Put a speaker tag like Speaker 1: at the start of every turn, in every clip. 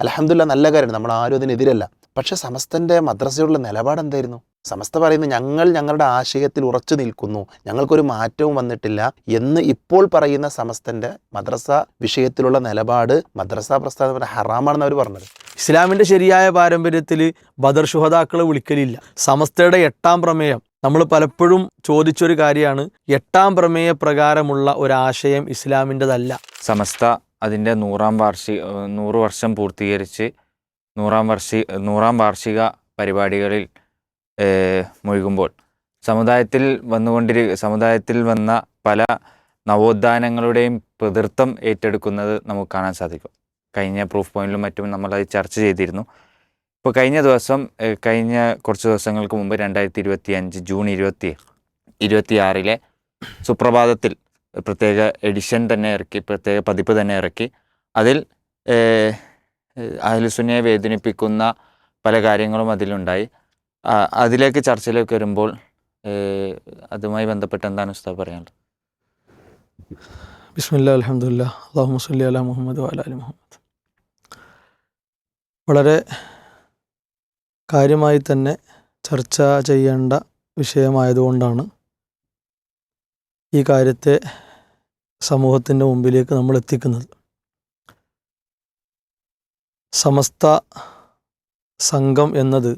Speaker 1: അലഹമില്ല നല്ല കാര്യമാണ്. നമ്മൾ ആരും അതിനെതിരല്ല പക്ഷെ സമസ്തന്റെ മദ്രസയോടുള്ള നിലപാട് എന്തായിരുന്നു? സമസ്ത പറയുന്നു ഞങ്ങൾ ഞങ്ങളുടെ ആശയത്തിൽ ഉറച്ചു നിൽക്കുന്നു. ഞങ്ങൾക്കൊരു മാറ്റവും വന്നിട്ടില്ല എന്ന് ഇപ്പോൾ പറയുന്ന സമസ്തന്റെ മദ്രസ വിഷയത്തിലുള്ള നിലപാട് മദ്രസ പ്രസ്ഥാനം ഹറാമാണെന്ന് അവർ പറഞ്ഞത്.
Speaker 2: ഇസ്ലാമിന്റെ ശരിയായ പാരമ്പര്യത്തിൽ ബദർ ശുഹതാക്കളെ വിളിക്കലില്ല. സമസ്തയുടെ എട്ടാം പ്രമേയം. നമ്മൾ പലപ്പോഴും ചോദിച്ചൊരു കാര്യമാണ് എട്ടാം പ്രമേയ പ്രകാരമുള്ള ഒരാശയം ഇസ്ലാമിന്റെതല്ല
Speaker 3: സമസ്ത അതിന്റെ നൂറാം വാർഷിക നൂറ് വർഷം പൂർത്തീകരിച്ച് നൂറാം വർഷി നൂറാം വാർഷിക പരിപാടികളിൽ മുഴുകുമ്പോൾ സമുദായത്തിൽ വന്നുകൊണ്ടിരി സമുദായത്തിൽ വന്ന പല നവോത്ഥാനങ്ങളുടെയും പ്രതിർത്ഥം ഏറ്റെടുക്കുന്നത് നമുക്ക് കാണാൻ സാധിക്കും. കഴിഞ്ഞ പ്രൂഫ് പോയിന്റിലും മറ്റും നമ്മളത് ചർച്ച ചെയ്തിരുന്നു. ഇപ്പോൾ കഴിഞ്ഞ ദിവസം കഴിഞ്ഞ കുറച്ച് ദിവസങ്ങൾക്ക് മുമ്പ് രണ്ടായിരത്തി ഇരുപത്തി അഞ്ച് ജൂൺ ഇരുപത്തി ഇരുപത്തിയാറിലെ സുപ്രഭാതത്തിൽ പ്രത്യേക എഡിഷൻ തന്നെ ഇറക്കി പ്രത്യേക പതിപ്പ് തന്നെ ഇറക്കി. അതിൽ അഹ്ലുസുനെ വേദനിപ്പിക്കുന്ന പല കാര്യങ്ങളും അതിലുണ്ടായി. അതിലേക്ക് ചർച്ചയിലേക്ക് വരുമ്പോൾ അതുമായി ബന്ധപ്പെട്ട് എന്താണ് ഉസ്താദ് പറയാനുള്ളത്?
Speaker 2: ബിസ്മില്ല അലഹമുല്ല അള്ളാഹു മുസ്ലി അല മുഹമ്മദ് അലി മുഹമ്മദ്. വളരെ കാര്യമായി തന്നെ ചർച്ച ചെയ്യേണ്ട വിഷയമായതുകൊണ്ടാണ് ഈ കാര്യത്തെ സമൂഹത്തിന്റെ മുമ്പിലേക്ക് നമ്മൾ എത്തിക്കുന്നത്. സമസ്ത സംഘം എന്നത്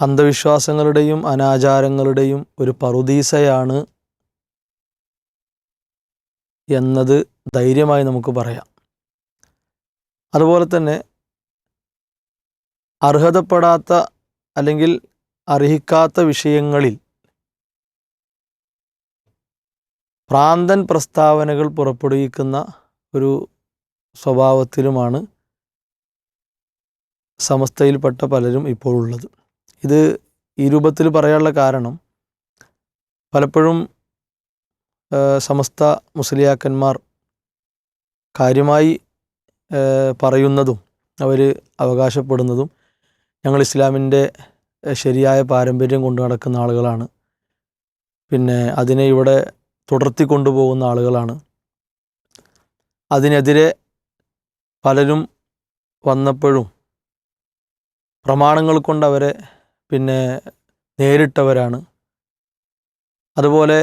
Speaker 2: അന്ധവിശ്വാസങ്ങളുടെയും അനാചാരങ്ങളുടെയും ഒരു പറുദീസയാണ് എന്നത് ധൈര്യമായി നമുക്ക് പറയാം. അതുപോലെ തന്നെ അർഹതപ്പെടാത്ത അല്ലെങ്കിൽ അർഹിക്കാത്ത വിഷയങ്ങളിൽ പ്രാന്തൻ പ്രസ്താവനകൾ പുറപ്പെടുവിക്കുന്ന ഒരു സ്വഭാവത്തിലുമാണ് സമസ്തയിൽപ്പെട്ട പലരും ഇപ്പോൾ ഉള്ളത്. ഇത് ഈ രൂപത്തിൽ പറയാനുള്ള കാരണം പലപ്പോഴും സമസ്ത മുസ്ലിയാക്കന്മാർ കാര്യമായി പറയുന്നതും അവർ അവകാശപ്പെടുന്നതും ഞങ്ങൾ ഇസ്ലാമിന്റെ ശരിയായ പാരമ്പര്യം കൊണ്ടു നടക്കുന്ന ആളുകളാണ്. പിന്നെ അതിനെ ഇവിടെ തുടർത്തി കൊണ്ടുപോകുന്ന ആളുകളാണ്. അതിനെതിരെ പലരും വന്നപ്പോഴും പ്രമാണങ്ങൾ കൊണ്ട് അവരെ പിന്നെ നേരിട്ടവരാണ്. അതുപോലെ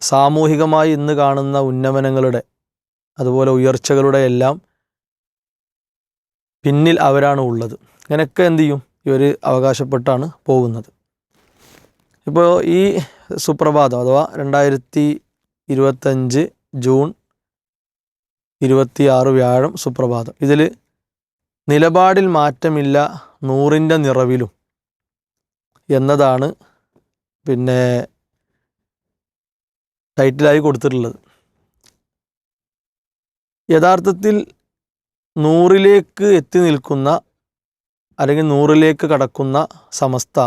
Speaker 2: സാമൂഹികമായി ഇന്ന് കാണുന്ന ഉന്നമനങ്ങളുടെ അതുപോലെ ഉയർച്ചകളുടെ എല്ലാം പിന്നിൽ അവരാണ് ഉള്ളത്. ഇങ്ങനെയൊക്കെ എന്തു ചെയ്യും? ഇവർ അവകാശപ്പെട്ടാണ് പോകുന്നത്. ഇപ്പോൾ ഈ സുപ്രഭാതം അഥവാ രണ്ടായിരത്തി ഇരുപത്തഞ്ച് ജൂൺ ഇരുപത്തിയാറ് വ്യാഴം സുപ്രഭാതം. ഇതിൽ നിലപാടിൽ മാറ്റമില്ല നൂറിന്റെ നിറവിലും എന്നതാണ് പിന്നെ ടൈറ്റിലായി കൊടുത്തിട്ടുള്ളത്. യഥാർത്ഥത്തിൽ നൂറിലേക്ക് എത്തി നിൽക്കുന്ന അല്ലെങ്കിൽ നൂറിലേക്ക് കടക്കുന്ന സമസ്ത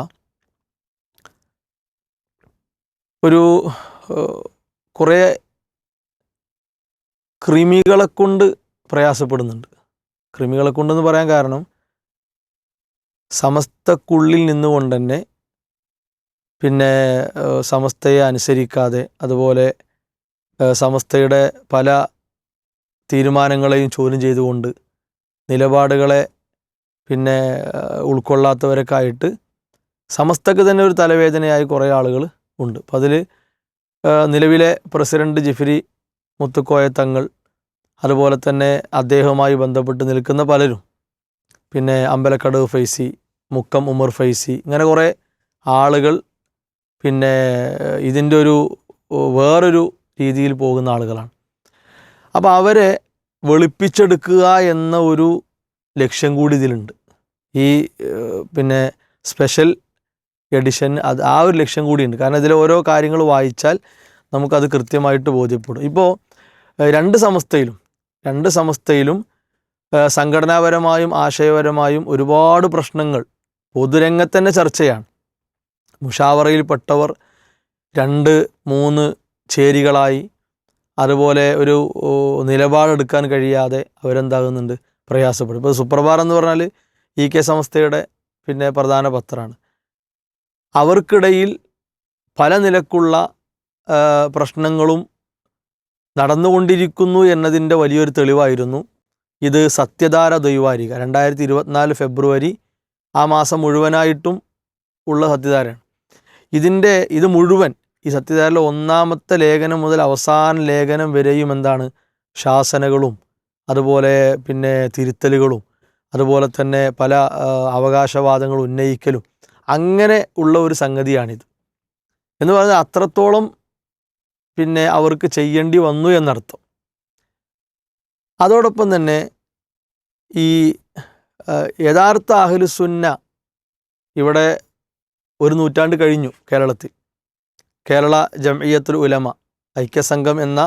Speaker 2: ഒരു കുറേ കൃമികളെ കൊണ്ട് പ്രയാസപ്പെടുന്നുണ്ട്. കൃമികളെ കൊണ്ടെന്ന് പറയാൻ കാരണം സമസ്തക്കുള്ളിൽ നിന്നുകൊണ്ട് തന്നെ പിന്നെ സമസ്തയെ അനുസരിക്കാതെ അതുപോലെ സമസ്തയുടെ പല തീരുമാനങ്ങളെയും ചോദ്യം ചെയ്തുകൊണ്ട് നിലപാടുകളെ പിന്നെ ഉൾക്കൊള്ളാത്തവരൊക്കെ ആയിട്ട് സമസ്തക്ക് തന്നെ ഒരു തലവേദനയായി കുറേ ആളുകൾ ഉണ്ട്. അപ്പം അതിൽ നിലവിലെ പ്രസിഡന്റ് ജിഫ്രി മുത്തുക്കോയ തങ്ങൾ അതുപോലെ തന്നെ അദ്ദേഹവുമായി ബന്ധപ്പെട്ട് നിൽക്കുന്ന പലരും പിന്നെ അമ്പലക്കടവ് ഫൈസി മുക്കം ഉമർ ഫൈസി ഇങ്ങനെ കുറേ ആളുകൾ പിന്നെ ഇതിന്റെ ഒരു വേറൊരു രീതിയിൽ പോകുന്ന ആളുകളാണ്. അപ്പോൾ അവരെ വെളുപ്പിച്ചെടുക്കുക എന്ന ഒരു ലക്ഷ്യം കൂടി ഇതിലുണ്ട്. ഈ പിന്നെ സ്പെഷ്യൽ എഡിഷൻ അത് ആ ഒരു ലക്ഷ്യം കൂടിയുണ്ട്. കാരണം ഇതിലെ ഓരോ കാര്യങ്ങൾ വായിച്ചാൽ നമുക്കത് കൃത്യമായിട്ട് ബോധ്യപ്പെടും. ഇപ്പോൾ രണ്ട് സമസ്തയിലും രണ്ട് സമസ്തയിലും സംഘടനാപരമായും ആശയപരമായും ഒരുപാട് പ്രശ്നങ്ങൾ പൊതുരംഗത്ത് തന്നെ ചർച്ചയാണ്. മുഷാവറയിൽപ്പെട്ടവർ രണ്ട് മൂന്ന് ചേരികളായി. അതുപോലെ ഒരു നിലപാടെടുക്കാൻ കഴിയാതെ അവരെന്താകുന്നുണ്ട്? പ്രയാസപ്പെടും. ഇപ്പോൾ സുപ്രഭാരം എന്ന് പറഞ്ഞാൽ ഇ കെ സംസ്ഥയുടെ പിന്നെ പ്രധാന പത്രമാണ്. അവർക്കിടയിൽ പല നിലക്കുള്ള പ്രശ്നങ്ങളും നടന്നുകൊണ്ടിരിക്കുന്നു എന്നതിന്റെ വലിയൊരു തെളിവായിരുന്നു ഇത് സത്യധാര ദ്വൈവാരിക. രണ്ടായിരത്തി ഇരുപത്തിനാല് ഫെബ്രുവരി ആ മാസം മുഴുവനായിട്ടും ഉള്ള സത്യധാരയാണ്. ഇതിന്റെ ഇത് മുഴുവൻ ഈ സത്യധാരയിലെ ഒന്നാമത്തെ ലേഖനം മുതൽ അവസാന ലേഖനം വരെയും എന്താണ്? ശാസനകളും അതുപോലെ പിന്നെ തിരുത്തലുകളും അതുപോലെ തന്നെ പല അവകാശവാദങ്ങളും ഉന്നയിക്കലും അങ്ങനെ ഉള്ള ഒരു സംഗതിയാണിത്. എന്ന് പറഞ്ഞാൽ അത്രത്തോളം പിന്നെ അവർക്ക് ചെയ്യേണ്ടി വന്നു എന്നർത്ഥം. അതോടൊപ്പം തന്നെ ഈ യഥാർത്ഥ അഹ്ലുസുന്ന ഇവിടെ ഒരു നൂറ്റാണ്ട് കഴിഞ്ഞു കേരളത്തിൽ. കേരള ജംഇയ്യത്തുൽ ഉലമ ഐക്യസംഘം എന്ന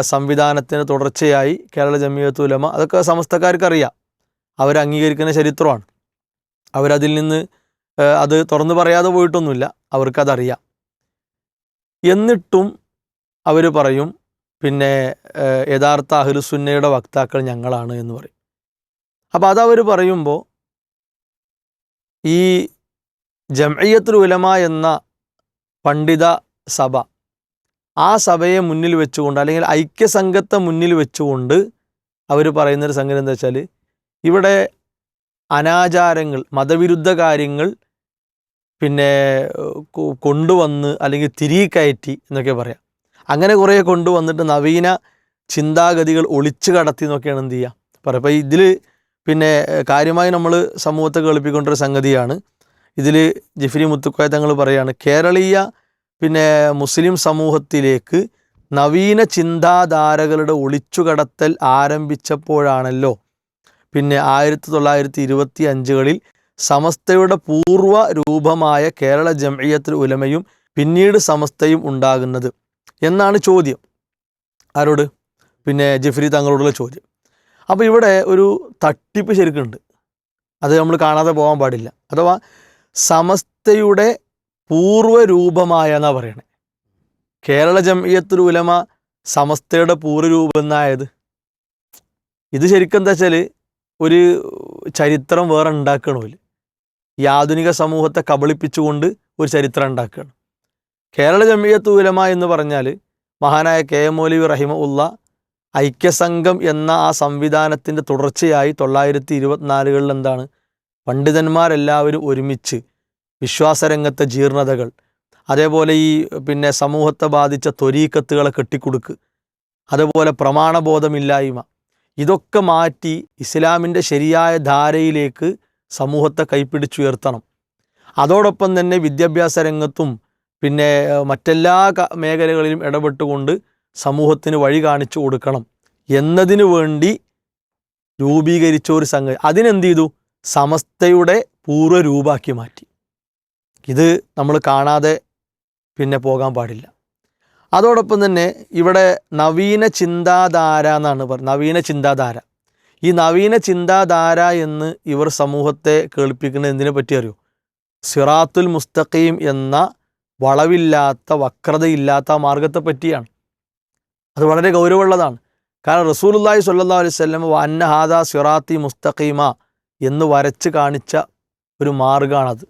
Speaker 2: സംവിധാനത്തിന് തുടർച്ചയായി കേരള ജംഇയ്യത്തുൽ ഉലമ അതൊക്കെ സമസ്തക്കാർക്കറിയാം. അംഗീകരിക്കുന്ന ചരിത്രമാണ്. അവരതിൽ നിന്ന് അത് തുറന്നു പറയാതെ പോയിട്ടൊന്നുമില്ല. അവർക്കതറിയാം. എന്നിട്ടും അവർ പറയും പിന്നെ യഥാർത്ഥ അഹ്ലുസുന്നയുടെ വക്താക്കൾ ഞങ്ങളാണ് എന്ന് പറയും. അപ്പോൾ അതവർ പറയുമ്പോൾ ഈ ജംഇയ്യത്തുൽ ഉലമ എന്ന പണ്ഡിത സഭ ആ സഭയെ മുന്നിൽ വെച്ചുകൊണ്ട് അല്ലെങ്കിൽ ഐക്യസംഘത്തെ മുന്നിൽ വെച്ചുകൊണ്ട് അവർ പറയുന്നൊരു സംഗതി എന്താ വെച്ചാൽ ഇവിടെ അനാചാരങ്ങൾ മതവിരുദ്ധ കാര്യങ്ങൾ പിന്നെ കൊണ്ടുവന്ന് അല്ലെങ്കിൽ തിരികെ കയറ്റി എന്നൊക്കെ പറയാം. അങ്ങനെ കുറേ കൊണ്ടുവന്നിട്ട് നവീന ചിന്താഗതികൾ ഒളിച്ചു കടത്തി എന്നൊക്കെയാണ് എന്ത് ചെയ്യുക. പറയാം അപ്പോൾ ഇതിൽ പിന്നെ കാര്യമായി നമ്മൾ സമൂഹത്തെ കേൾപ്പിക്കൊണ്ടൊരു സംഗതിയാണ്. ഇതിൽ ജഫരി മുത്തുക്കോയ തങ്ങൾ പറയുകയാണ് കേരളീയ പിന്നെ മുസ്ലിം സമൂഹത്തിലേക്ക് നവീന ചിന്താധാരകളുടെ ഒളിച്ചുകടത്തൽ ആരംഭിച്ചപ്പോഴാണല്ലോ. പിന്നെ ആയിരത്തി തൊള്ളായിരത്തി ഇരുപത്തി അഞ്ചുകളിൽ സമസ്തയുടെ പൂർവ രൂപമായ കേരള ജംഇയ്യത്തുൽ ഉലമയും പിന്നീട് സമസ്തയും ഉണ്ടാകുന്നത്. എന്നാണ് ചോദ്യം. ആരോട്? പിന്നെ ജഫ്രി തങ്ങളോടുള്ള ചോദ്യം. അപ്പോൾ ഇവിടെ ഒരു തട്ടിപ്പ് ശരിക്കുണ്ട്. അത് നമ്മൾ കാണാതെ പോകാൻ പാടില്ല. അഥവാ സമസ്തയുടെ പൂർവരൂപമായ എന്നാ പറയണേ. കേരള ജംഇയ്യത്തുൽ ഉലമ സമസ്തയുടെ പൂർവരൂപം എന്നായത്? ഇത് ശരിക്കും എന്താ വെച്ചാൽ ഒരു ചരിത്രം വേറെ ഉണ്ടാക്കണമില്ല ഈ ആധുനിക സമൂഹത്തെ കബളിപ്പിച്ചുകൊണ്ട് ഒരു ചരിത്രം ഉണ്ടാക്കുകയാണ്. കേരള ജമിയത്ത് ഉലമ എന്ന് പറഞ്ഞാൽ മഹാനായ കെ എം മൗലവി റഹിമ ഉള്ള ഐക്യസംഘം എന്ന ആ സംവിധാനത്തിന്റെ തുടർച്ചയായി തൊള്ളായിരത്തി ഇരുപത്തിനാലുകളിൽ എന്താണ്? പണ്ഡിതന്മാരെല്ലാവരും ഒരുമിച്ച് വിശ്വാസരംഗത്തെ ജീർണതകൾ അതേപോലെ ഈ പിന്നെ സമൂഹത്തെ ബാധിച്ച ത്വരീക്കത്തുകളെ കെട്ടിക്കൊടുക്ക് അതുപോലെ പ്രമാണബോധമില്ലായ്മ ഇതൊക്കെ മാറ്റി ഇസ്ലാമിന്റെ ശരിയായ ധാരയിലേക്ക് സമൂഹത്തെ കൈപ്പിടിച്ചുയർത്തണം അതോടൊപ്പം തന്നെ വിദ്യാഭ്യാസ രംഗത്തും പിന്നെ മറ്റെല്ലാ മേഖലകളിലും ഇടപെട്ടുകൊണ്ട് സമൂഹത്തിന് വഴി കാണിച്ചു കൊടുക്കണം എന്നതിനു വേണ്ടി രൂപീകരിച്ച ഒരു സംഗതി അതിനെന്ത് ചെയ്തു? സമസ്തയുടെ പൂർവരൂപാക്കി മാറ്റി. ഇത് നമ്മൾ കാണാതെ പിന്നെ പോകാൻ പാടില്ല. അതോടൊപ്പം തന്നെ ഇവിടെ നവീന ചിന്താധാര എന്നാണ് പറയുന്നത് നവീന ചിന്താധാര. ഈ നവീന ചിന്താധാര എന്ന് ഇവർ സമൂഹത്തെ കേൾപ്പിക്കുന്നത് എന്തിനെ പറ്റി അറിയോ? സിറാത്തുൽ മുസ്തഖീം എന്ന വളവില്ലാത്ത വക്രതയില്ലാത്ത മാർഗത്തെ പറ്റിയാണ്. അത് വളരെ ഗൗരവമുള്ളതാണ്. കാരണം റസൂലുല്ലാഹി സ്വല്ലല്ലാഹു അലൈഹി വസല്ലം വന്ന ഹാദ സിറാത്തി മുസ്തഖീമ എന്ന് വരച്ച് കാണിച്ച ഒരു മാർഗമാണത്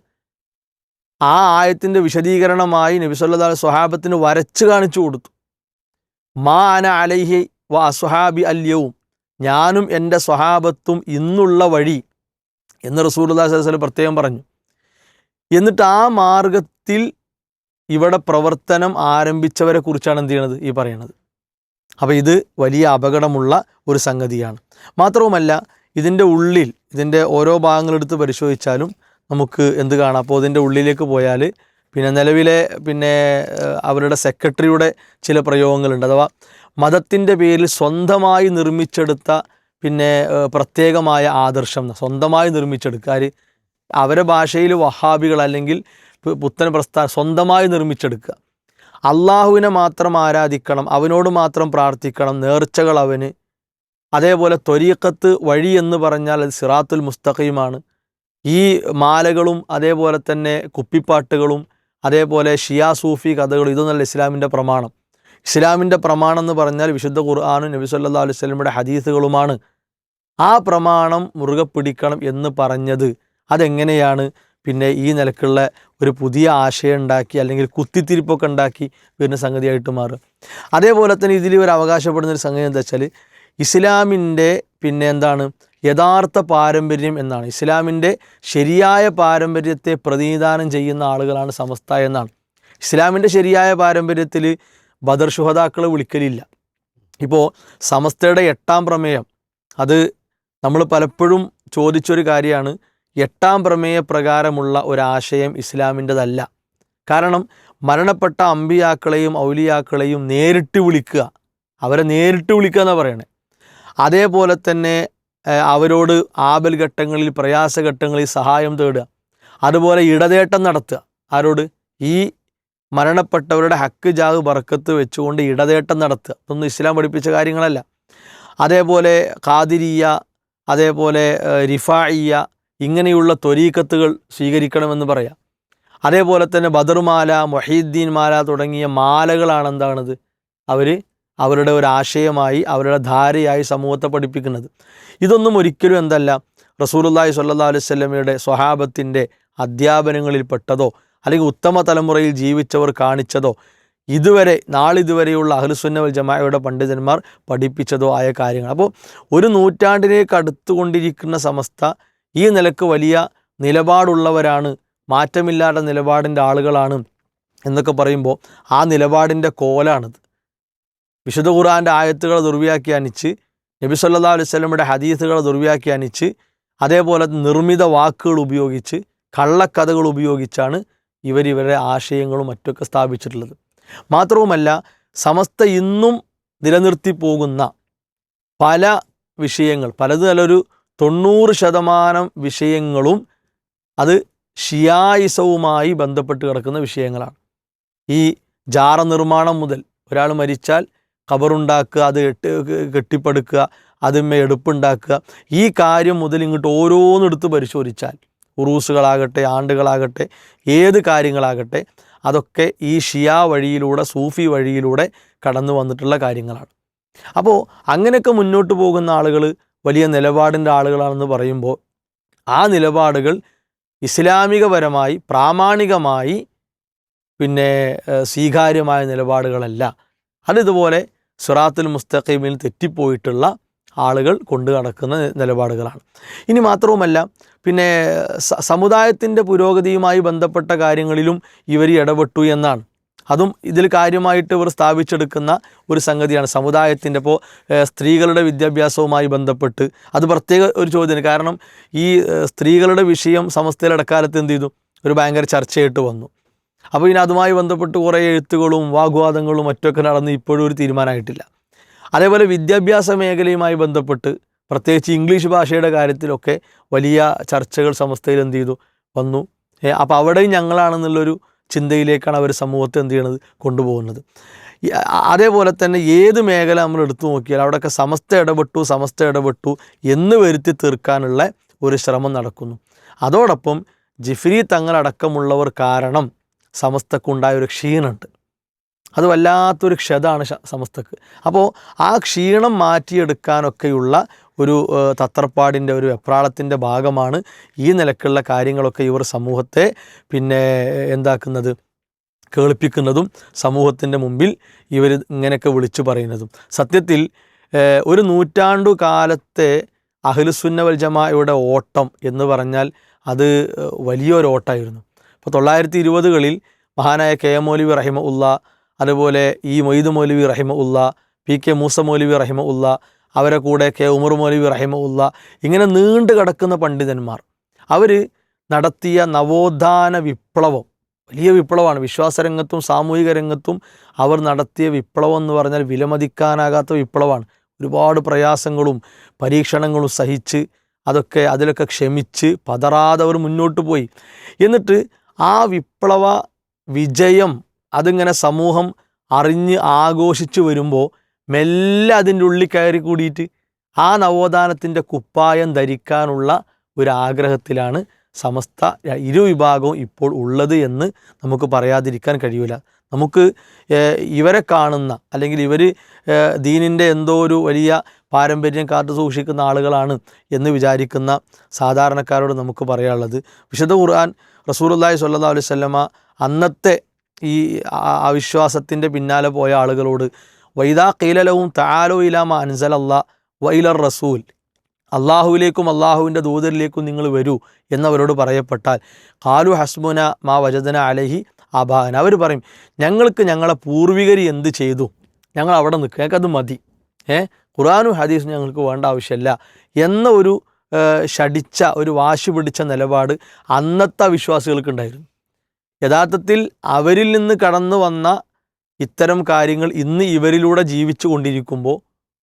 Speaker 2: ആ ആയത്തിന്റെ വിശദീകരണമായി നബി അലൈഹി സ്വഹാബത്തിന് വരച്ച് കാണിച്ചു കൊടുത്തു. മാ അന അലൈഹി വ അസ്ഹാബി അല്യവും ഞാനും എന്റെ സ്വഹാബത്തും ഇന്നുള്ള വഴി എന്ന് അലൈഹി വസല്ലം പ്രത്യേകം പറഞ്ഞു. എന്നിട്ട് ആ മാർഗത്തിൽ ഇവിടെ പ്രവർത്തനം ആരംഭിച്ചവരെ കുറിച്ചാണ് എന്ത് ചെയ്യണത് ഈ പറയണത്. അപ്പോൾ ഇത് വലിയ അപകടമുള്ള ഒരു സംഗതിയാണ്. മാത്രവുമല്ല ഇതിന്റെ ഉള്ളിൽ ഇതിന്റെ ഓരോ ഭാഗങ്ങളെടുത്ത് പരിശോധിച്ചാലും നമുക്ക് എന്ത് കാണാം. അപ്പോൾ ഇതിന്റെ ഉള്ളിലേക്ക് പോയാൽ പിന്നെ നിലവിലെ പിന്നെ അവരുടെ സെക്രട്ടറിയുടെ ചില പ്രയോഗങ്ങളുണ്ട്. അഥവാ മതത്തിന്റെ പേരിൽ സ്വന്തമായി നിർമ്മിച്ചെടുത്ത പിന്നെ പ്രത്യേകമായ ആദർശം സ്വന്തമായി നിർമ്മിച്ചെടുക്കാർ അവരെ ഭാഷയിൽ വഹാബികൾ അല്ലെങ്കിൽ പുത്തൻ പ്രസ്ഥാന സ്വന്തമായി നിർമ്മിച്ചെടുക്കുക. അള്ളാഹുവിനെ മാത്രം ആരാധിക്കണം അവനോട് മാത്രം പ്രാർത്ഥിക്കണം നേർച്ചകൾ അവന്. അതേപോലെ ത്വരീക്കത്ത് വഴി എന്ന് പറഞ്ഞാൽ അത് സിറാത്തുൽ മുസ്തഖീമാണ്. ഈ മാലകളും അതേപോലെ തന്നെ കുപ്പിപ്പാട്ടുകളും അതേപോലെ ഷിയാ സൂഫി കഥകളും ഇതൊന്നല്ല ഇസ്ലാമിന്റെ പ്രമാണം. ഇസ്ലാമിന്റെ പ്രമാണം എന്ന് പറഞ്ഞാൽ വിശുദ്ധ ഖുർആാനും നബി സല്ലാ അലൈഹി സ്വലമിയുടെ ഹദീസുകളുമാണ്. ആ പ്രമാണം മുറുകെ പിടിക്കണം എന്ന് പറഞ്ഞത്. അതെങ്ങനെയാണ്? പിന്നെ ഈ നിലക്കുള്ള ഒരു പുതിയ ആശയം ഉണ്ടാക്കി അല്ലെങ്കിൽ കുത്തിത്തിരിപ്പൊക്കെ ഉണ്ടാക്കി വരുന്ന സംഗതിയായിട്ട് മാറും. അതേപോലെ തന്നെ ഇതിൽ ഒരു അവകാശപ്പെടുന്ന ഒരു സംഗതി എന്താ വെച്ചാൽ ഇസ്ലാമിന്റെ പിന്നെ എന്താണ്? യഥാർത്ഥ പാരമ്പര്യം എന്നാണ്. ഇസ്ലാമിന്റെ ശരിയായ പാരമ്പര്യത്തെ പ്രതിനിധാനം ചെയ്യുന്ന ആളുകളാണ് സമസ്ത എന്നാണ്. ഇസ്ലാമിന്റെ ശരിയായ പാരമ്പര്യത്തിൽ ബദർ ശുഹതാക്കളെ വിളിക്കലില്ല. ഇപ്പോൾ സമസ്തയുടെ എട്ടാം പ്രമേയം അത് നമ്മൾ പലപ്പോഴും ചോദിച്ചൊരു കാര്യമാണ് എട്ടാം പ്രമേയ പ്രകാരമുള്ള ഒരാശയം ഇസ്ലാമിന്റെതല്ല. കാരണം മരണപ്പെട്ട അമ്പിയാക്കളെയും ഔലിയാക്കളെയും നേരിട്ട് വിളിക്കുക അവരെ നേരിട്ട് വിളിക്കുക എന്നാണ് പറയണേ. അതേപോലെ തന്നെ അവരോട് ആപൽ ഘട്ടങ്ങളിൽ പ്രയാസഘട്ടങ്ങളിൽ സഹായം തേടുക. അതുപോലെ ഇടതേട്ടം നടത്തുക. ആരോട്? ഈ മരണപ്പെട്ടവരുടെ ഹക്ക് ജാഗ് ബറക്കത്ത് വെച്ചുകൊണ്ട് ഇടതേട്ടം നടത്തുക അതൊന്നും ഇസ്ലാം പഠിപ്പിച്ച കാര്യങ്ങളല്ല. അതേപോലെ ഖാദിരിയ അതേപോലെ റിഫായിയ ഇങ്ങനെയുള്ള ത്വരീക്കത്തുകൾ സ്വീകരിക്കണമെന്ന് പറയാം. അതേപോലെ തന്നെ ബദർമാല മൊഹീദ്ദീൻ മാല തുടങ്ങിയ മാലകളാണ് എന്താണത് അവർ അവരുടെ ഒരു ആശയമായി അവരുടെ ധാരയായി സമൂഹത്തെ പഠിപ്പിക്കുന്നത്. ഇതൊന്നും ഒരിക്കലും എന്തല്ല റസൂലുള്ളാഹി സ്വല്ലല്ലാഹു അലൈഹി വസല്ലമയുടെ സ്വഹാബത്തിന്റെ അധ്യാപനങ്ങളിൽ പെട്ടതോ അല്ലെങ്കിൽ ഉത്തമ തലമുറയിൽ ജീവിച്ചവർ കാണിച്ചതോ ഇതുവരെ നാളിതുവരെയുള്ള അഹ്ലുസുന്ന ജമായയുടെ പണ്ഡിതന്മാർ പഠിപ്പിച്ചതോ ആയ കാര്യങ്ങൾ. അപ്പോൾ ഒരു നൂറ്റാണ്ടിലേക്ക് അടുത്തുകൊണ്ടിരിക്കുന്ന സമസ്ത ഈ നിലയ്ക്ക് വലിയ നിലപാടുള്ളവരാണ് മാറ്റമില്ലാത്ത നിലപാടിന്റെ ആളുകളാണ് എന്നൊക്കെ പറയുമ്പോൾ ആ നിലപാടിന്റെ കോലാണിത്. വിശുദ്ധ ഖുർആന്റെ ആയത്തുകൾ ദുർവ്യാഖ്യാനിച്ച് നബി സല്ലാ അലൈഹി സ്വലമിയുടെ ഹദീസുകളെ ദുർവ്യാഖ്യാനിച്ച് അതേപോലെ നിർമ്മിത വാക്കുകൾ ഉപയോഗിച്ച് കള്ളക്കഥകൾ ഉപയോഗിച്ചാണ് ഇവർ ആശയങ്ങളും മറ്റൊക്കെ സ്ഥാപിച്ചിട്ടുള്ളത്. മാത്രവുമല്ല സമസ്ത ഇന്നും നിലനിർത്തി പോകുന്ന പല വിഷയങ്ങൾ പലത് നല്ലൊരു തൊണ്ണൂറ് ശതമാനം വിഷയങ്ങളും അത് ഷിയായിസവുമായി ബന്ധപ്പെട്ട് കിടക്കുന്ന വിഷയങ്ങളാണ്. ഈ ജാറ നിർമ്മാണം മുതൽ ഒരാൾ മരിച്ചാൽ കബറുണ്ടാക്കുക അത് കെട്ടി കെട്ടിപ്പടുക്കുക അതിന്മേ എടുപ്പുണ്ടാക്കുക ഈ കാര്യം മുതൽ ഇങ്ങോട്ട് ഓരോന്നെടുത്ത് പരിശോധിച്ചാൽ ഉറൂസുകളാകട്ടെ ആണ്ടുകളാകട്ടെ ഏത് കാര്യങ്ങളാകട്ടെ അതൊക്കെ ഈ ഷിയാ വഴിയിലൂടെ സൂഫി വഴിയിലൂടെ കടന്നു വന്നിട്ടുള്ള കാര്യങ്ങളാണ്. അപ്പോൾ അങ്ങനെയൊക്കെ മുന്നോട്ട് പോകുന്ന ആളുകൾ വലിയ നിലപാടിന്റെ ആളുകളാണെന്ന് പറയുമ്പോൾ ആ നിലപാടുകൾ ഇസ്ലാമികപരമായി പ്രാമാണികമായി പിന്നെ സ്വീകാര്യമായ നിലപാടുകളല്ല. അതിതുപോലെ സുറാത്തുൽ മുസ്തഖീമിൽ തെറ്റിപ്പോയിട്ടുള്ള ആളുകൾ കൊണ്ടു നടക്കുന്ന നിലപാടുകളാണ്. ഇനി മാത്രവുമല്ല പിന്നെ സമുദായത്തിന്റെ പുരോഗതിയുമായി ബന്ധപ്പെട്ട കാര്യങ്ങളിലും ഇവർ ഇടപെട്ടു എന്നാണ്. അതും ഇതിൽ കാര്യമായിട്ട് ഇവർ സ്ഥാപിച്ചെടുക്കുന്ന ഒരു സംഗതിയാണ് സമുദായത്തിന്റെ ഇപ്പോൾ സ്ത്രീകളുടെ വിദ്യാഭ്യാസവുമായി ബന്ധപ്പെട്ട്. അത് പ്രത്യേക ഒരു ചോദ്യമാണ്. കാരണം ഈ സ്ത്രീകളുടെ വിഷയം സമസ്തയിൽ ഇടക്കാലത്ത് എന്ത് ചെയ്തു? ഒരു ഭയങ്കര ചർച്ചയായിട്ട് വന്നു. അപ്പോൾ ഇനി അതുമായി ബന്ധപ്പെട്ട് കുറേ എഴുത്തുകളും വാഗ്വാദങ്ങളും മറ്റൊക്കെ നടന്ന് ഇപ്പോഴും ഒരു തീരുമാനമായിട്ടില്ല. അതേപോലെ വിദ്യാഭ്യാസ മേഖലയുമായി ബന്ധപ്പെട്ട് പ്രത്യേകിച്ച് ഇംഗ്ലീഷ് ഭാഷയുടെ കാര്യത്തിലൊക്കെ വലിയ ചർച്ചകൾ സമസ്തയിൽ എന്ത് ചെയ്തു? വന്നു. അപ്പോൾ അവിടെയും ഞങ്ങളാണെന്നുള്ളൊരു ചിന്തയിലേക്കാണ് അവർ സമൂഹത്തെ എന്ത് ചെയ്യണത്? കൊണ്ടുപോകുന്നത്. അതേപോലെ തന്നെ ഏത് മേഖല നമ്മൾ എടുത്തു നോക്കിയാൽ അവിടെയൊക്കെ സമസ്ത ഇടപെട്ടു സമസ്ത ഇടപെട്ടു എന്ന് വരുത്തി തീർക്കാനുള്ള ഒരു ശ്രമം നടക്കുന്നു. അതോടൊപ്പം ജിഫ്രി തങ്ങളടക്കമുള്ളവർ കാരണം സമസ്തക്കുണ്ടായ ഒരു ക്ഷീണമുണ്ട്. അത് വല്ലാത്തൊരു ക്ഷതാണ് സമസ്തക്ക്. അപ്പോൾ ആ ക്ഷീണം മാറ്റിയെടുക്കാനൊക്കെയുള്ള ഒരു തത്രപ്പാടിന്റെ ഒരു വെപ്രാളത്തിന്റെ ഭാഗമാണ് ഈ നിലക്കുള്ള കാര്യങ്ങളൊക്കെ ഇവർ സമൂഹത്തെ പിന്നെ എന്താക്കുന്നത്? കേൾപ്പിക്കുന്നതും സമൂഹത്തിന്റെ മുമ്പിൽ ഇവർ ഇങ്ങനെയൊക്കെ വിളിച്ചു പറയുന്നതും. സത്യത്തിൽ ഒരു നൂറ്റാണ്ടു കാലത്തെ അഹ്ലുസുന്ന വൽ ജമാഅയുടെ ഓട്ടം എന്ന് പറഞ്ഞാൽ അത് വലിയൊരു ഓട്ടമായിരുന്നു ഇപ്പോൾ തൊള്ളായിരത്തി ഇരുപതുകളിൽ മഹാനായ കെ എം മൗലവി റഹിമ ഉള്ള അതുപോലെ ഈ മൊയ്ദ് മൗലവി റഹിമ ഉള്ള പി കെ മൂസ മൗലവി റഹിമ ഉള്ള അവരെ കൂടെ കെ ഉമർ മൗലവി റഹിമ ഉള്ള ഇങ്ങനെ നീണ്ടു കിടക്കുന്ന പണ്ഡിതന്മാർ. അവർ നടത്തിയ നവോത്ഥാന വിപ്ലവം വലിയ വിപ്ലവമാണ്. വിശ്വാസരംഗത്തും സാമൂഹിക രംഗത്തും അവർ നടത്തിയ വിപ്ലവം എന്ന് പറഞ്ഞാൽ വിലമതിക്കാനാകാത്ത വിപ്ലവമാണ്. ഒരുപാട് പ്രയാസങ്ങളും പരീക്ഷണങ്ങളും സഹിച്ച് അതൊക്കെ അതിലൊക്കെ ക്ഷമിച്ച് പതറാതെ അവർ മുന്നോട്ട് പോയി. എന്നിട്ട് ആ വിപ്ലവ വിജയം അതിങ്ങനെ സമൂഹം അറിഞ്ഞ് ആഘോഷിച്ചു വരുമ്പോൾ മെല്ലെ അതിന്റെ ഉള്ളിൽ കയറി കൂടിയിട്ട് ആ നവോത്ഥാനത്തിന്റെ കുപ്പായം ധരിക്കാനുള്ള ഒരാഗ്രഹത്തിലാണ് സമസ്ത ഇരുവിഭാഗവും ഇപ്പോൾ ഉള്ളത് എന്ന് നമുക്ക് പറയാതിരിക്കാൻ കഴിയൂല. നമുക്ക് ഇവരെ കാണുന്ന അല്ലെങ്കിൽ ഇവർ ദീനിന്റെ എന്തോ ഒരു വലിയ പാരമ്പര്യം കാത്തു സൂക്ഷിക്കുന്ന ആളുകളാണ് എന്ന് വിചാരിക്കുന്ന സാധാരണക്കാരോട് നമുക്ക് പറയാനുള്ളത്. വിശുദ്ധ ഖുർആൻ റസൂലുള്ളാഹി സ്വല്ലല്ലാഹു അലൈഹി വസല്ലമ അന്നത്തെ ഈ അവിശ്വാസത്തിന്റെ പിന്നാലെ പോയ ആളുകളോട് വൈദാ കീലലവും താലോ ഇലാമ അൻസലല്ല വൈലർ റസൂൽ അള്ളാഹുവിലേക്കും അള്ളാഹുവിന്റെ ദൂതരിലേക്കും നിങ്ങൾ വരൂ എന്നവരോട് പറയപ്പെട്ടാൽ കാലു ഹസ്മുന മാ വജദന അലഹി അബാന അവർ പറയും ഞങ്ങൾക്ക് ഞങ്ങളെ പൂർവികർ എന്ത് ചെയ്തു? ഞങ്ങൾ അവിടെ നിൽക്കുക ഞങ്ങൾക്കത് മതി. ഏ? ഖുറാനും ഹദീസും ഞങ്ങൾക്ക് വേണ്ട ആവശ്യമില്ല എന്ന ഒരു ഷടിച്ച ഒരു വാശി പിടിച്ച നിലപാട് അന്നത്തെ വിശ്വാസികൾക്കുണ്ടായിരുന്നു യഥാർത്ഥത്തിൽ അവരിൽ നിന്ന് കടന്നു വന്ന ഇത്തരം കാര്യങ്ങൾ ഇന്ന് ഇവരിലൂടെ ജീവിച്ചു കൊണ്ടിരിക്കുമ്പോൾ